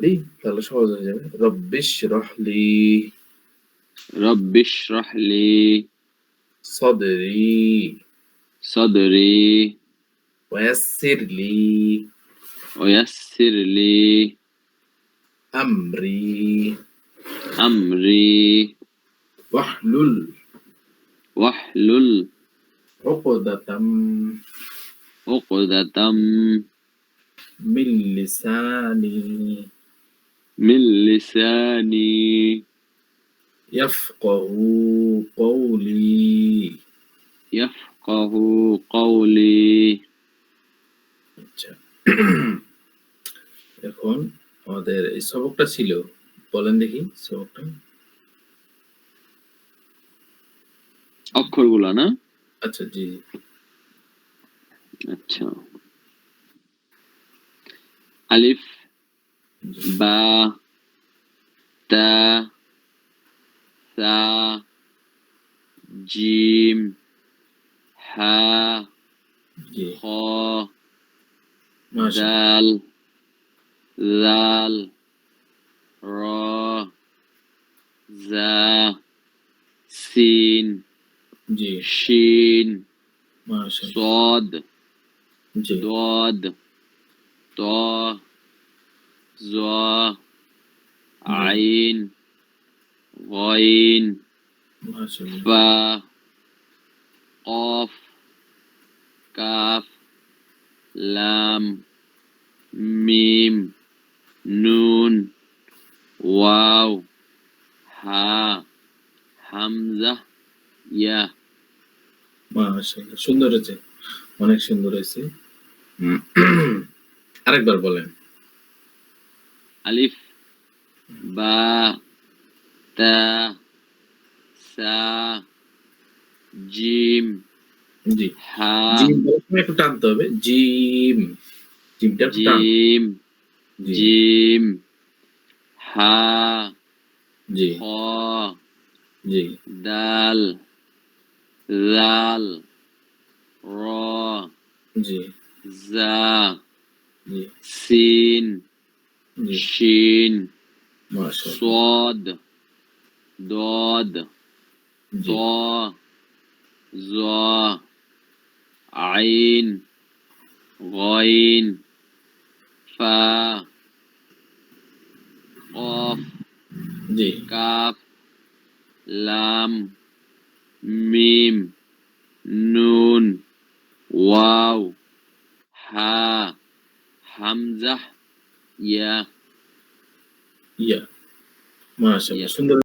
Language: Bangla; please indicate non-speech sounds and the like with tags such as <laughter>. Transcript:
ليه؟ لا مش هو رب اشرح لي. رب اشرح لي. صدري. صدري. ويسر لي. ويسر لي. أمري. أمري. واحلل. واحلل. عقدة. عقدة. من لساني. من لساني يفقه قولي يفقه قولي আচ্ছা <clears throat> এখন আমাদের এই সবকটা ছিল বলেন দেখি সবকটা অক্ষরগুলা না আচ্ছা জি জি। আচ্ছা আলিফ ba ta sa jim ha kho dal ra za sin जी शीन सौद दौद জ আইন গইন বা কফ কাফ লাম মিম নুন ওয়াও হা হামজা ইয়া। মাশাআল্লাহ সুন্দর হয়েছে অনেক সুন্দর হয়েছে। আরেকবার বলেন। আলিফ বা তা সা জিম জি। হা একটু টানতে হবে। জিম জিমটা জিম জিম হা জি। খ জি। দাল জাল র জি। জা জি। সিন شين ما شاء الله. صاد ضاد ضا زا عين غين فا قاف كاف لام ميم نون واو ها حمزة Iya. Iya. Masya iya. Allah. Iya.